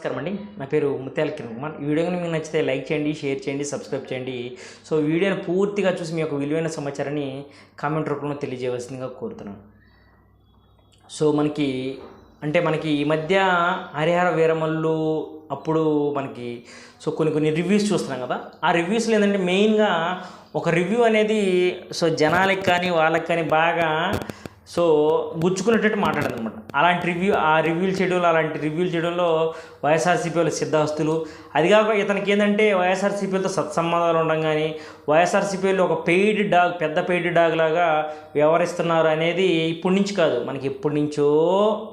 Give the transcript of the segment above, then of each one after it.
నమస్కారం అండి. నా పేరు ముత్యాల కిరణ్ కుమార్. ఈ వీడియో మీకు నచ్చితే లైక్ చేయండి షేర్ చేయండి సబ్స్క్రైబ్ చేయండి. సో వీడియోని పూర్తిగా చూసి మీ యొక్క విలువైన సమాచారాన్ని కామెంట్ రూపంలో తెలియజేయవలసిందిగా కోరుతున్నాను. సో మనకి అంటే మనకి ఈ మధ్య హరిహర వీరమల్లు అప్పుడు మనకి సో కొన్ని కొన్ని రివ్యూస్ చూస్తున్నాం కదా. ఆ రివ్యూస్లో ఏంటంటే మెయిన్గా ఒక రివ్యూ అనేది సో జనాలకి కానీ వాళ్ళకి కానీ బాగా సో గుచ్చుకునేటట్టు మాట్లాడదు అనమాట అలాంటి రివ్యూ ఆ రివ్యూలు చేయడంలో అలాంటి రివ్యూలు చేయడంలో వైఎస్ఆర్సీపీ సిద్ధాస్తులు. అది కాక ఇతనికి ఏంటంటే వైఎస్ఆర్సీపీలతో సత్సంబంధాలు ఉండడం కానీ వైఎస్ఆర్సీపీలో ఒక పెయిడ్ డాగ్ పెద్ద పెయిడ్ డాగ్ లాగా వ్యవహరిస్తున్నారు అనేది ఇప్పటి నుంచి కాదు. మనకి ఇప్పటి నుంచో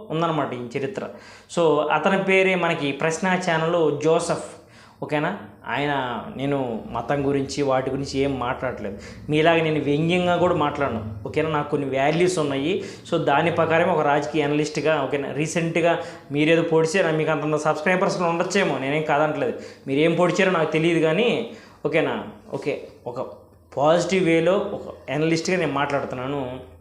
ఉందన్నమాట ఈ చరిత్ర. సో అతని పేరే మనకి ప్రశ్న ఛానల్ జోసఫ్. ఓకేనా? ఆయన నేను మతం గురించి వాటి గురించి ఏం మాట్లాడట్లేదు. మీలాగా నేను వ్యంగ్యంగా కూడా మాట్లాడను. ఓకేనా? నాకు కొన్ని వాల్యూస్ ఉన్నాయి. సో దాని ప్రకారం ఒక రాజకీయ అనలిస్ట్గా ఓకేనా? రీసెంట్గా మీరేదో పొడిచారా మీకు అంత సబ్స్క్రైబర్స్ ఉండొచ్చేమో. నేనేం కాదంటలేదు. మీరు ఏం పొడిచారో నాకు తెలియదు కానీ ఓకేనా? ఓకే. ఒక పాజిటివ్ వేలో ఒక అనలిస్ట్గా నేను మాట్లాడుతున్నాను.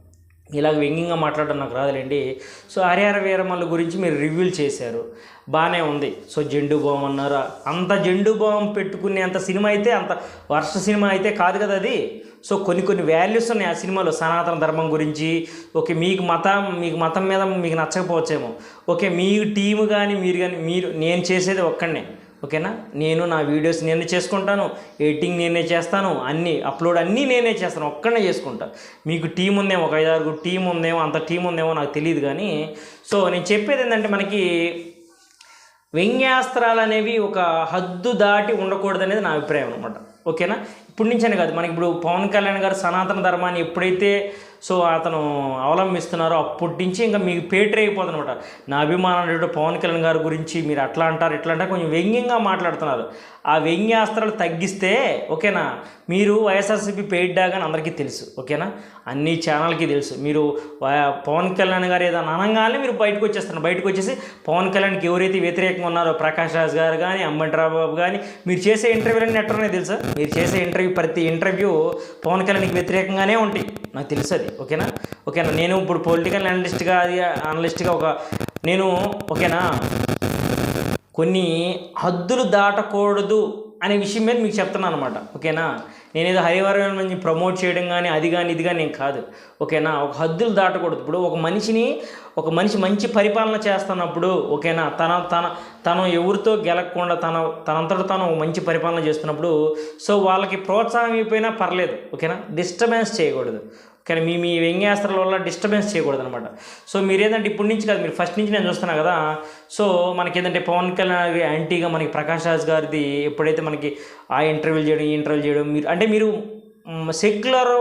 ఇలాగ వ్యంగ్యంగా మాట్లాడడం నాకు రాదులేండి. సో హరిహర వీరమల్ల గురించి మీరు రివ్యూలు చేశారు. బాగానే ఉంది. సో జెండు బామ్ అన్నారు? అంత జెండు బామ్ పెట్టుకునే అంత సినిమా అయితే అంత వర్ష సినిమా అయితే కాదు కదా అది. సో కొన్ని కొన్ని వాల్యూస్ ఉన్నాయి ఆ సినిమాలో సనాతన ధర్మం గురించి. ఓకే మీకు మతం మీకు మతం మీద మీకు నచ్చకపోవచ్చేమో. ఓకే మీ టీము కానీ మీరు కానీ మీరు నేను చేసేది ఒక్కడనే. ఓకేనా? నేను నా వీడియోస్ నేనే చేసుకుంటాను ఎడిటింగ్ నేనే చేస్తాను అన్నీ అప్లోడ్ అన్నీ నేనే చేస్తాను ఒక్కడనే చేసుకుంటాను మీకు టీం ఉందేమో ఒక ఐదారు టీం ఉందేమో అంత టీం ఉందేమో నాకు తెలియదు కానీ సో నేను చెప్పేది ఏంటంటే మనకి వ్యంగ్యాస్త్రాలు అనేవి ఒక హద్దు దాటి ఉండకూడదు అనేది నా అభిప్రాయం అనమాట ఓకేనా? ఇప్పటి నుంచనే కాదు. మనకి ఇప్పుడు పవన్ కళ్యాణ్ గారు సనాతన ధర్మాన్ని ఎప్పుడైతే సో అతను అవలంబిస్తున్నారో అప్పటి నుంచి ఇంకా మీకు పేటరీ అయిపోతుంది అనమాట నా అభిమానుడు పవన్ కళ్యాణ్ గారి గురించి మీరు అట్లా అంటారు ఇట్లా అంటారు కొంచెం వ్యంగ్యంగా మాట్లాడుతున్నారు. ఆ వ్యంగ్యాస్త్రాలు తగ్గిస్తే ఓకేనా? మీరు వైఎస్ఆర్సీపీ పెయిడ్ డాగ్ అని అందరికీ తెలుసు ఓకేనా? అన్ని ఛానల్కి తెలుసు. మీరు పవన్ కళ్యాణ్ గారు ఏదైనా అనగానే మీరు బయటకు వచ్చేస్తున్నారు. బయటకు వచ్చేసి పవన్ కళ్యాణ్కి ఎవరైతే వ్యతిరేకంగా ఉన్నారో ప్రకాష్ రాజ్ గారు కానీ అంబటి రాబాబు కానీ మీరు చేసే ఇంటర్వ్యూలన్నీ ఎట్లనే తెలుసా? మీరు చేసే ఇంటర్వ్యూ ప్రతి ఇంటర్వ్యూ పవన్ కళ్యాణ్కి వ్యతిరేకంగానే ఉంటాయి. నాకు తెలుసు అది ఓకేనా? ఓకేనా? నేను ఇప్పుడు పొలిటికల్ అనలిస్ట్గా అది అనలిస్ట్గా ఒక నేను ఓకేనా? కొన్ని హద్దులు దాటకూడదు అనే విషయం మీద మీకు చెప్తున్నాను అనమాట ఓకేనా? నేనేదో హరివరం నుంచి ప్రమోట్ చేయడం కానీ అది కానీ ఇది కానీ నేను కాదు. ఓకేనా? ఒక హద్దులు దాటకూడదు. ఇప్పుడు ఒక మనిషిని ఒక మనిషి మంచి పరిపాలన చేస్తున్నప్పుడు ఓకేనా తన తన తను ఎవరితో గెలకుండా తన తనంతట తాను మంచి పరిపాలన చేస్తున్నప్పుడు సో వాళ్ళకి ప్రోత్సాహం అయిపోయినా పర్లేదు ఓకేనా? డిస్టర్బెన్స్ చేయకూడదు. కానీ మీ మీ వ్యంగ్యాస్త్రాల వల్ల డిస్టర్బెన్స్ చేయకూడదు అనమాట సో మీరు ఏంటంటే ఇప్పటి నుంచి కాదు మీరు ఫస్ట్ నుంచి నేను చూస్తున్నా కదా సో మనకి ఏంటంటే పవన్ కళ్యాణ్ గారి యాంటీగా మనకి ప్రకాష్ రాజ్ గారిది ఎప్పుడైతే మనకి ఆ ఇంటర్వ్యూలు చేయడం ఈ ఇంటర్వ్యూలు చేయడం మీరు అంటే మీరు సెక్యులర్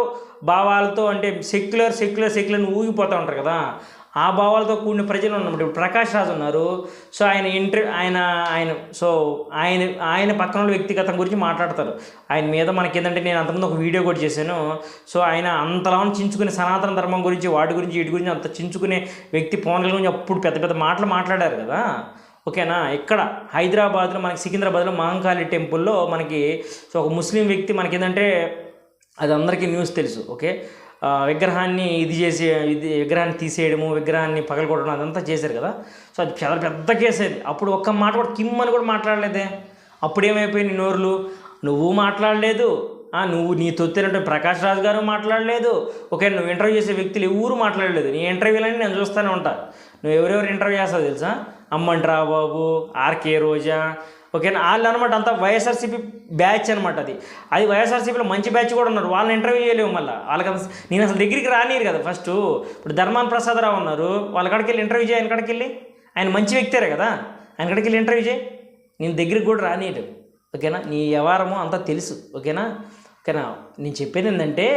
భావాలతో అంటే సెక్యులర్ సెక్యులర్ సెక్యులర్ ఊగిపోతూ ఉంటారు కదా ఆ భావాలతో కూడిన ప్రజలు ఉన్నప్పుడు ఇప్పుడు ప్రకాష్ రాజ్ ఉన్నారు. సో ఆయన ఇంటర్ ఆయన ఆయన సో ఆయన ఆయన పక్కన వ్యక్తిగతం గురించి మాట్లాడతారు. ఆయన మీద మనకి ఏంటంటే నేను అంతకుముందు ఒక వీడియో కూడా చేశాను. సో ఆయన అంతలా చించుకునే సనాతన ధర్మం గురించి వాటి గురించి వీటి గురించి అంత చించుకునే వ్యక్తి పవన్ గురించి అప్పుడు పెద్ద పెద్ద మాటలు మాట్లాడారు కదా. ఓకేనా? ఇక్కడ హైదరాబాద్లో మనకి సికింద్రాబాద్లో మహంకాళి టెంపుల్లో మనకి సో ఒక ముస్లిం వ్యక్తి మనకి ఏంటంటే అది అందరికీ న్యూస్ తెలుసు. ఓకే? విగ్రహాన్ని ఇది చేసి ఇది విగ్రహాన్ని తీసేయడము విగ్రహాన్ని పగలగొట్టడం అదంతా చేశారు కదా. సో అది చాలా పెద్ద కేసు అది. అప్పుడు ఒక్క మాట కూడా కిమ్ అని కూడా మాట్లాడలేదే. అప్పుడు ఏమైపోయింది నోరులు? నువ్వు మాట్లాడలేదు. నువ్వు నీ తొత్తినట్టు ప్రకాష్ రాజు గారు మాట్లాడలేదు. ఓకే నువ్వు ఇంటర్వ్యూ చేసే వ్యక్తులు ఎవరు మాట్లాడలేదు. నీ ఇంటర్వ్యూలన్నీ నేను చూస్తూనే ఉంటా. నువ్వు ఎవరెవరు ఇంటర్వ్యూ చేస్తావు తెలుసా? Ambati Rambabu R K Roja. ఓకేనా? వాళ్ళు అనమాట అంతా వైఎస్ఆర్సీపీ బ్యాచ్ అనమాట అది. అది వైఎస్ఆర్సీపీలో మంచి బ్యాచ్ కూడా ఉన్నారు. వాళ్ళని ఇంటర్వ్యూ చేయలేము మళ్ళీ. వాళ్ళకి నేను అసలు దగ్గరికి రానియరు కదా ఫస్ట్. ఇప్పుడు ధర్మాన్ ప్రసాదరావు ఉన్నారు. వాళ్ళ కాడికి వెళ్ళి ఇంటర్వ్యూ చేయి ఆయన కాడికి వెళ్ళి. ఆయన మంచి వ్యక్తిరే కదా. ఆయన కాడికి వెళ్ళి ఇంటర్వ్యూ చేయి. నేను దగ్గరికి కూడా రానియడు ఓకేనా? నీ వ్యవహారము అంతా తెలుసు. ఓకేనా? ఓకేనా? నేను చెప్పేది ఏంటంటే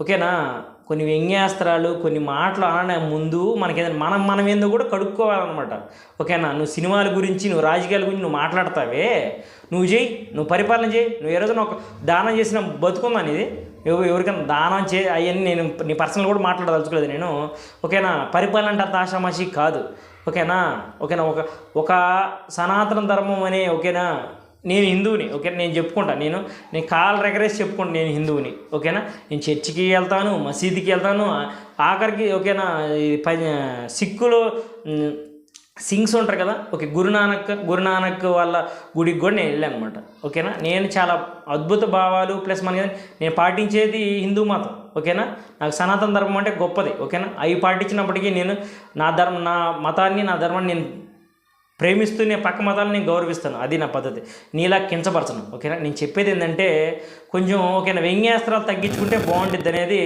ఓకేనా? కొన్ని వ్యంగ్యాస్త్రాలు కొన్ని మాటలు అనడం ముందు మనకి మనం మనం ఏందో కూడా కడుక్కోవాలన్నమాట. ఓకేనా? నువ్వు సినిమాల గురించి నువ్వు రాజకీయాల గురించి నువ్వు మాట్లాడతావే. నువ్వు చేయి నువ్వు పరిపాలన చేయి నువ్వు ఏ రోజున ఒక దానం చేసిన బతుకుందా ఇది ఎవరికైనా దానం చే అవన్నీ నేను నీ పర్సనల్ కూడా మాట్లాడదలుచుకోలేదు నేను. ఓకేనా? పరిపాలన అంటే అంత ఆషామాషి కాదు. ఓకేనా? ఓకేనా? ఒక ఒక సనాతన ధర్మం అనే ఓకేనా? నేను హిందువుని ఓకే నేను చెప్పుకుంటా. నేను నేను కాలు రెగరేసి చెప్పుకుంటా నేను హిందువుని ఓకేనా? నేను చర్చికి వెళ్తాను మసీదుకి వెళ్తాను ఆఖరికి ఓకేనా ప సిక్కులు సింగ్స్ ఉంటారు కదా? ఓకే గురునానక్ గురునానక్ వాళ్ళ గుడికి కూడా నేను వెళ్ళాను అనమాట ఓకేనా? నేను చాలా అద్భుత భావాలు ప్లస్ మనకి నేను పాటించేది హిందూ మతం ఓకేనా? నాకు సనాతన ధర్మం అంటే గొప్పది ఓకేనా? అవి పాటించినప్పటికీ నేను నా ధర్మం నా మతాన్ని నా ధర్మాన్ని నేను ప్రేమిస్తూ నేను పక్క మతాలను నేను గౌరవిస్తాను. అది నా పద్ధతి. నీలా కించపరచను. ఓకేనా? నేను చెప్పేది ఏంటంటే కొంచెం ఓకేనా వ్యంగ్యాస్త్రాలు తగ్గించుకుంటే బాగుంటుంది అనేది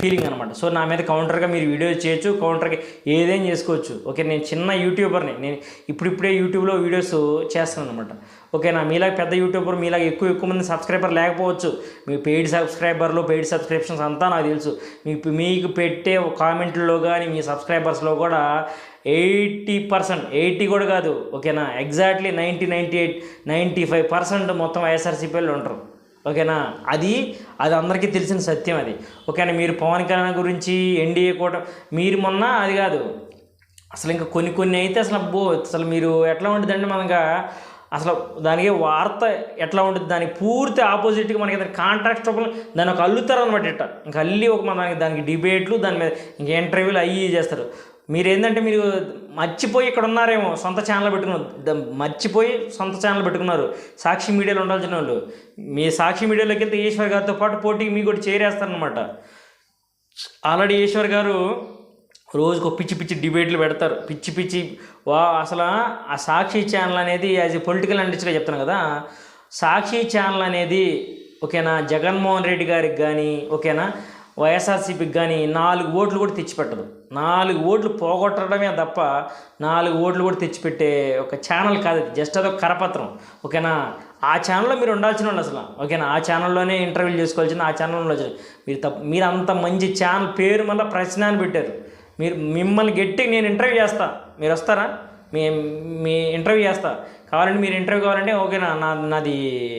ఫీలింగ్ అనమాట సో నా మీద కౌంటర్గా మీరు వీడియోస్ చేయొచ్చు కౌంటర్కి ఏదేం చేసుకోవచ్చు. ఓకే నేను చిన్న యూట్యూబర్ని నేను ఇప్పుడిప్పుడే యూట్యూబ్లో వీడియోస్ చేస్తాను అనమాట ఓకేనా? మీలాగా పెద్ద యూట్యూబర్ మీలాగా ఎక్కువ ఎక్కువ మంది సబ్స్క్రైబర్ లేకపోవచ్చు. మీ పెయిడ్ సబ్స్క్రైబర్లు పెయిడ్ సబ్స్క్రిప్షన్స్ అంతా నాకు తెలుసు. మీకు మీకు పెట్టే కామెంట్లో కానీ మీ సబ్స్క్రైబర్స్లో కూడా ఎయిటీ పర్సెంట్ ఎయిటీ కూడా కాదు ఓకేనా? Exactly ninety ninety eight ninety five percent మొత్తం వైఎస్ఆర్సీపీలో ఉంటారు ఓకేనా? అది అది అందరికీ తెలిసిన సత్యం అది. ఓకేనా? మీరు పవన్ కళ్యాణ్ గురించి ఎన్డీఏ కూడా మీరు మొన్న అది కాదు. అసలు ఇంకా కొన్ని కొన్ని అయితే అసలు అబ్బో అసలు మీరు ఎట్లా ఉంటుందంటే మనగా అసలు దానికి వార్త ఎట్లా ఉంటుంది దానికి పూర్తి ఆపోజిట్గా మనకి దాని కాంట్రాక్ట్ రూపంలో దాన్ని ఒక అల్లుతారు అనమాట ఇట్ట. ఇంకా అల్లి ఒక మనకి దానికి దానికి డిబేట్లు దాని మీద ఇంకా ఇంటర్వ్యూలు అయ్యి చేస్తారు. మీరు ఏంటంటే మీరు మర్చిపోయి ఇక్కడ ఉన్నారేమో సొంత ఛానల్ పెట్టుకున్నారు. మర్చిపోయి సొంత ఛానల్ పెట్టుకున్నారు. సాక్షి మీడియాలో ఉండాల్సిన వాళ్ళు. మీ సాక్షి మీడియాలోకి వెళ్తే ఈశ్వర్ గారితో పాటు పోటీకి మీకు కూడా చేరేస్తారనమాట ఆల్రెడీ ఈశ్వర్ గారు రోజుకు పిచ్చి పిచ్చి డిబేట్లు పెడతారు. పిచ్చి పిచ్చి వా అసలు ఆ సాక్షి ఛానల్ అనేది యాజ్ ఎ పొలిటికల్ అండిస్ట్గా చెప్తాను కదా సాక్షి ఛానల్ అనేది ఓకేనా జగన్మోహన్ రెడ్డి గారికి కానీ ఓకేనా వైఎస్ఆర్సీపీకి కానీ నాలుగు ఓట్లు కూడా తెచ్చిపెట్టదు. నాలుగు ఓట్లు పోగొట్టడమే తప్ప నాలుగు ఓట్లు కూడా తెచ్చిపెట్టే ఒక ఛానల్ కాదు అది జస్ట్ అదొక కరపత్రం. ఓకేనా? ఆ ఛానల్లో మీరు ఉండాల్సిన వాళ్ళు అసలు. ఓకేనా? ఆ ఛానల్లోనే ఇంటర్వ్యూలు చేసుకోవాల్సింది ఆ ఛానల్లో మీరు తప్ప మీరు అంత మంచి ఛానల్ పేరు మళ్ళీ ప్రశ్న అని పెట్టారు. మీరు మిమ్మల్ని గట్టి నేను ఇంటర్వ్యూ చేస్తా. మీరు వస్తారా? మీ మీ ఇంటర్వ్యూ చేస్తా. కావాలంటే మీరు ఇంటర్వ్యూ కావాలంటే ఓకేనా నా నాది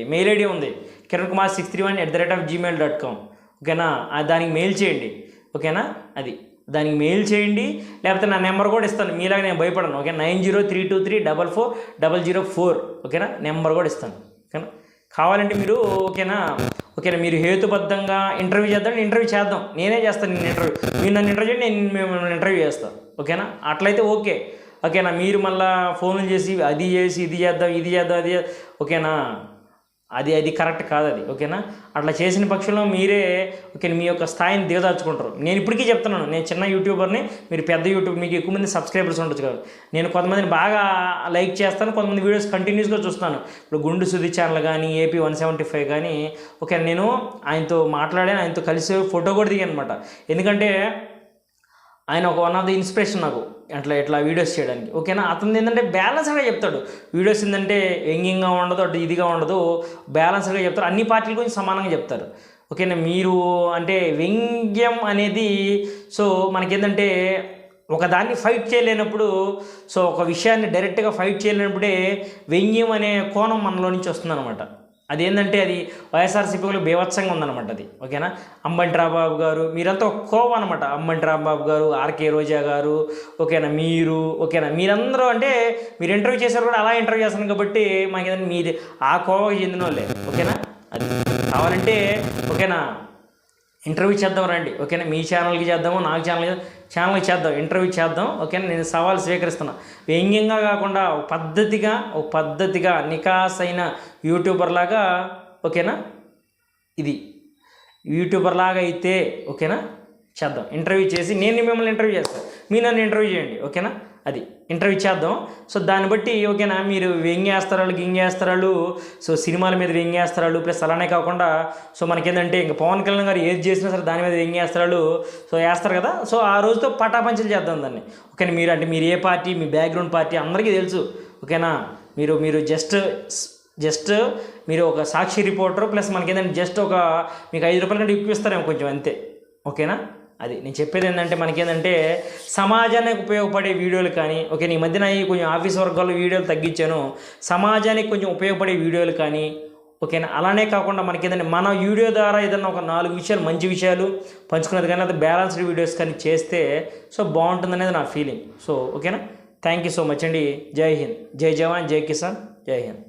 మెయిల్ ఐడి ఉంది. Kiran Kumar six three one at the rate of Gmail dot com ఓకేనా? దానికి మెయిల్ చేయండి. ఓకేనా? అది. దానికి మెయిల్ చేయండి. లేకపోతే నా నెంబర్ కూడా ఇస్తాను. మీలాగా నేను భయపడను. Okay nine zero three two three double four double zero four. ఓకేనా? నెంబర్ కూడా ఇస్తాను. ఓకేనా? కావాలంటే మీరు ఓకేనా? ఓకేనా? మీరు హేతుబద్ధంగా ఇంటర్వ్యూ చేద్దాం. ఇంటర్వ్యూ చేద్దాం. నేనే చేస్తాను నేను ఇంటర్వ్యూ. మీరు నన్ను ఇంటర్వ్యూ చేయండి నేను మిమ్మల్ని ఇంటర్వ్యూ చేస్తాను ఓకేనా? అట్లయితే ఓకే. ఓకేనా? మీరు మళ్ళీ ఫోన్లు చేసి అది చేసి ఇది చేద్దాం ఇది చేద్దాం అది ఓకేనా? అది అది కరెక్ట్ కాదు అది ఓకేనా? అట్లా చేసిన పక్షంలో మీరే ఓకే మీ యొక్క స్థాయిని దిగదార్చుకుంటారు. నేను ఇప్పటికీ చెప్తున్నాను నేను చిన్న యూట్యూబర్ని మీరు పెద్ద యూట్యూబ్ మీకు ఎక్కువ మంది సబ్స్క్రైబర్స్ ఉండొచ్చు కదా నేను కొంతమందిని బాగా లైక్ చేస్తాను కొంతమంది వీడియోస్ కంటిన్యూస్గా చూస్తాను ఇప్పుడు గుండు సుధి ఛానల్ కానీ ఏపీ వన్ సెవెంటీ ఫైవ్ కానీ ఓకే నేను ఆయనతో మాట్లాడాను ఆయనతో కలిసి ఫోటో కూడా దిగాను అనమాట ఎందుకంటే ఆయన ఒక వన్ ఆఫ్ ది ఇన్స్పిరేషన్ నాకు. అట్లా ఇట్లా వీడియోస్ చేయడానికి. ఓకేనా? అతను ఏంటంటే బ్యాలెన్స్గా చెప్తాడు. వీడియోస్ ఏంటంటే వ్యంగ్యంగా ఉండదు అటు ఇదిగా ఉండదు బ్యాలెన్స్గా చెప్తారు. అన్ని పార్టీల గురించి సమానంగా చెప్తారు. ఓకేనా? మీరు అంటే వ్యంగ్యం అనేది సో మనకేంటంటే ఒక దాన్ని ఫైట్ చేయలేనప్పుడు సో ఒక విషయాన్ని డైరెక్ట్గా ఫైట్ చేయలేనప్పుడే వ్యంగ్యం అనే కోణం మనలో నుంచి వస్తుందన్నమాట. అదేంటంటే అది వైఎస్ఆర్సీపీలో బీభత్సంగా ఉందన్నమాట అది ఓకేనా? అంబంటి రాంబాబు గారు మీరంతా ఒక కోవ అనమాట అంబంటి రాంబాబు గారు ఆర్కే రోజా గారు ఓకేనా? మీరు ఓకేనా? మీరందరూ అంటే మీరు ఇంటర్వ్యూ చేశారు కూడా అలా ఇంటర్వ్యూ చేస్తాను కాబట్టి మాకు ఏదైనా మీది ఆ కోవకు చెందిన వాళ్ళే ఓకేనా? అది కావాలంటే ఓకేనా? ఇంటర్వ్యూ చేద్దాం రండి ఓకేనా? మీ ఛానల్కి చేద్దాము నాకు ఛానల్ ఛానల్ చేద్దాం ఇంటర్వ్యూ చేద్దాం ఓకేనా? నేను సవాల్ స్వీకరిస్తున్నా. వ్యంగ్యంగా కాకుండా పద్ధతిగా ఒక పద్ధతిగా నికాస్ అయిన యూట్యూబర్ లాగా ఓకేనా? ఇది. యూట్యూబర్ లాగా అయితే ఓకేనా? చేద్దాం. ఇంటర్వ్యూ చేసి నేను మిమ్మల్ని ఇంటర్వ్యూ చేస్తాను మీరు నన్ను ఇంటర్వ్యూ చేయండి ఓకేనా? అది ఇంటర్వ్యూ చేద్దాం. సో దాన్ని బట్టి ఓకేనా మీరు వ్యంగ్యాస్త్రాలు గింగేస్త్రాలు సో సినిమాల మీద వ్యంగ్యాస్త్రాలు ప్లస్ అలానే కాకుండా సో మనకేంటంటే ఇంకా పవన్ కళ్యాణ్ గారు ఏది చేసినా సరే దాని మీద వ్యంగ్యాస్త్రాలు సో వేస్తారు కదా. సో ఆ రోజుతో పటాపంచలు చేద్దాం దాన్ని. ఓకేనా? మీరు అంటే మీరు ఏ పార్టీ మీ బ్యాక్గ్రౌండ్ పార్టీ అందరికీ తెలుసు. ఓకేనా? మీరు మీరు జస్ట్ జస్ట్ మీరు ఒక సాక్షి రిపోర్టర్ ప్లస్ మనకేంటంటే జస్ట్ ఒక మీకు ఐదు రూపాయల కంటే ఎక్కువ ఇస్తారేమో కొంచెం అంతే. ఓకేనా? అది నేను చెప్పేది ఏంటంటే మనకేంటంటే సమాజానికి ఉపయోగపడే వీడియోలు కానీ ఓకే నీ మధ్యన కొంచెం ఆఫీస్ వర్గాల్లో వీడియోలు తగ్గించాను సమాజానికి కొంచెం ఉపయోగపడే వీడియోలు కానీ ఓకేనా అలానే కాకుండా మనకి ఏదైనా మన వీడియో ద్వారా ఏదైనా ఒక నాలుగు విషయాలు మంచి విషయాలు పంచుకున్నది కానీ అది బ్యాలెన్స్డ్ వీడియోస్ కానీ చేస్తే సో బాగుంటుందనేది నా ఫీలింగ్. సో ఓకేనా థ్యాంక్ యూ సో మచ్ అండి. జై హింద్. జై జవాన్ జై కిసాన్ జై హింద్.